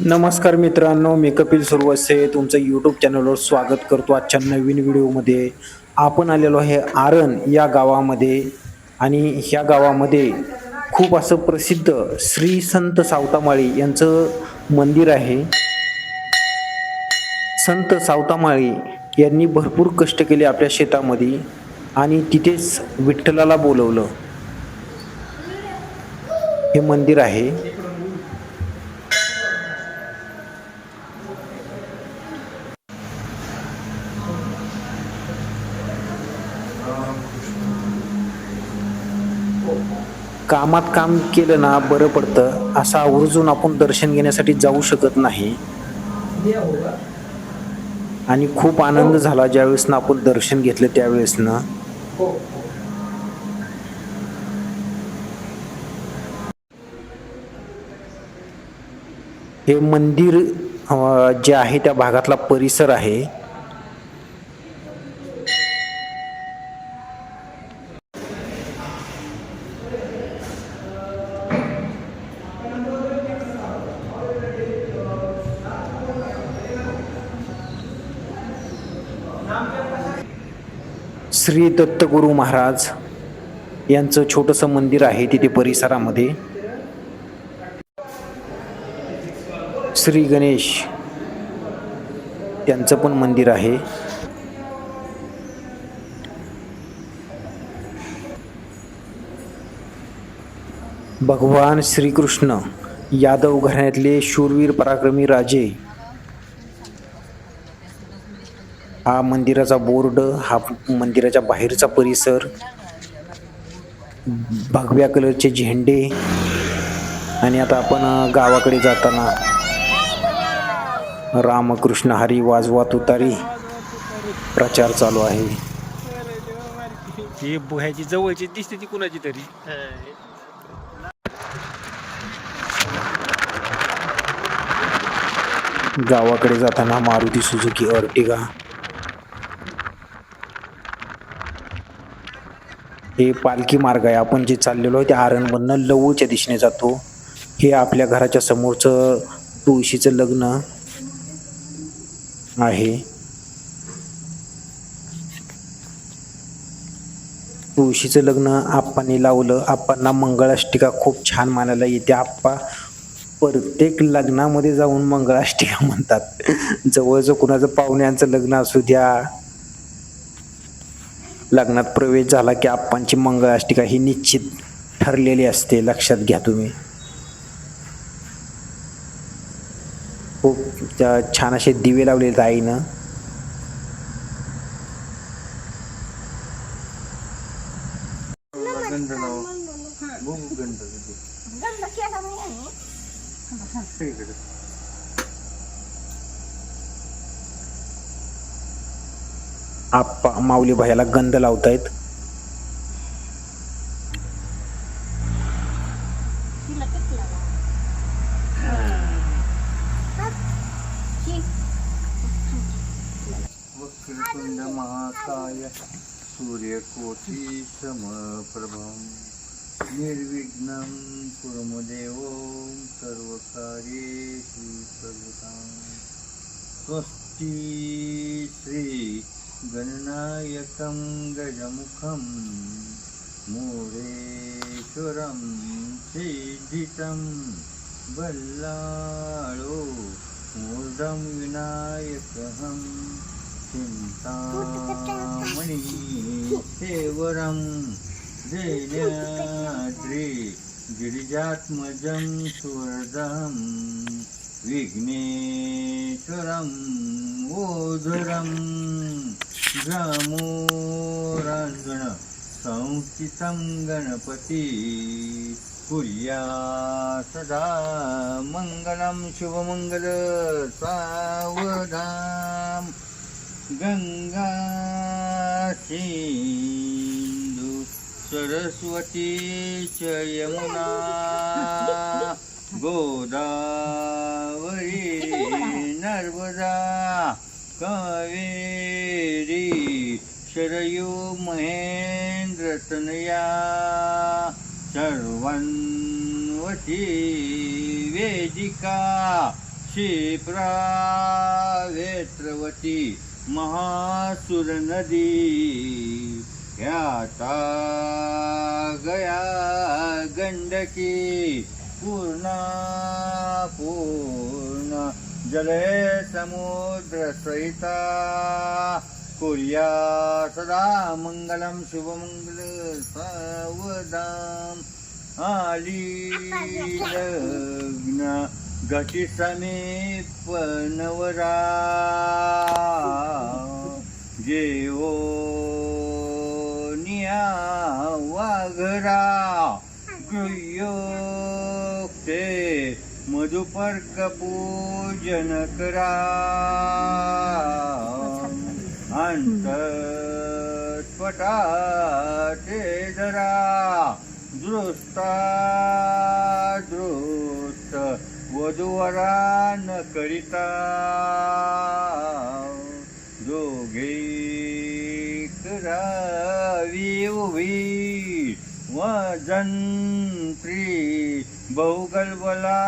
नमस्कार मित्रांनो मी कपिल सुरवसे. तुमचं यूट्यूब चॅनलवर स्वागत करतो आजच्या नवीन व्हिडिओमध्ये. आपण आलेलो आहे आरण या गावामध्ये आणि ह्या गावामध्ये खूप असं प्रसिद्ध श्री संत सावतामाळी यांचं मंदिर आहे. संत सावतामाळी यांनी भरपूर कष्ट केले आपल्या शेतामध्ये आणि तिथेच विठ्ठलाला बोलवलं. हे मंदिर आहे. कामात काम केलं ना बरं पडतं. असं आवर्जून आपण दर्शन घेण्यासाठी जाऊ शकत नाही. आणि खूप आनंद झाला ज्यावेळेस ना आपण दर्शन घेतलं त्यावेळेस ना हे मंदिर जे आहे त्या भागातला परिसर आहे श्री दत्तगुरु महाराज यांचं छोटंसं मंदिर आहे तिथे परिसरामध्ये. श्री गणेश त्यांचं पण मंदिर आहे. भगवान श्रीकृष्ण यादव घराण्यातले शूरवीर पराक्रमी राजे हा मंदिराचा बोर्ड हा मंदिराच्या बाहेरचा परिसर भगव्या कलरचे झेंडे आणि आता आपण गावाकडे जाताना रामकृष्ण हरी वाजवा तुतारी प्रचार चालू आहे. ही ह्याची जवळची दिसते ती कुणाची तरी. गावाकडे जाताना मारुती सुझुकी अर्टिगा हे पालखी मार्ग आहे. आपण जे चाललेलो आहे ते आरणमधनं लवळच्या दिशेने जातो. हे आपल्या घराच्या समोरचं तुळशीचं लग्न आहे. तुळशीचं लग्न आप्पांनी लावलं. आप्पांना मंगळाष्टिका खूप छान मानायला येते. आप्पा प्रत्येक लग्नामध्ये जाऊन मंगळाष्टिका म्हणतात. जवळचं कुणाचं पाहुण्यांचं लग्न असू द्या लग्नात प्रवेश झाला की आप्पांची मंगळाष्टिका ही निश्चित ठरलेली असते. लक्षात घ्या तुम्ही. खूप त्या छान असे दिवे लावलेले आहेत आईनं. गंध लाव बघू गंध गंध केला नाही आम्ही. इकडे आप्पा माऊली भायाला गंध लावतायत. वक्रतुंड महाकाय सूर्यकोटी समप्रभम निर्विघ्नं कुर्मदेव सर्वकार्येषु सर्वदा स्वस्ति श्री गणनायकं गजमुखं मोरेश्वरं सिद्धितं बल्लाळो मूर्धं विनायकहं चिन्तामणि सेवरं जैन्याद्रि गिरिजात्मजं सुवर्धं विघ्नेश्वरं ओधुरम् ग्रामोराङ्गण संस्थितं गणपती कुर्या सदा मङ्गलं शुभमङ्गल सावधाम गंगा सिंधु सरस्वती च यमुना गोदावरी नर्मदा कावेरी शरयू महेंद्रतनया सर्वन्वती वेदिका क्षिप्रा वेत्रवती महासुर नदी ह्याता गया गंडकी पूर्णा पूर्ण जले समुद्र सहिता कुर्या सदा मंगलम शुभमंगल सावधाम। आली लग्न घटी समीप नवरा जेवो निया वाघरा गृह्योक्ते मधुपर्क पूजन करा. अंतस्फटाटे जरा दृष्टा दृष्ट वधूवरा न करिता. दोघे करावी उभी वजंत्री बहुगलबला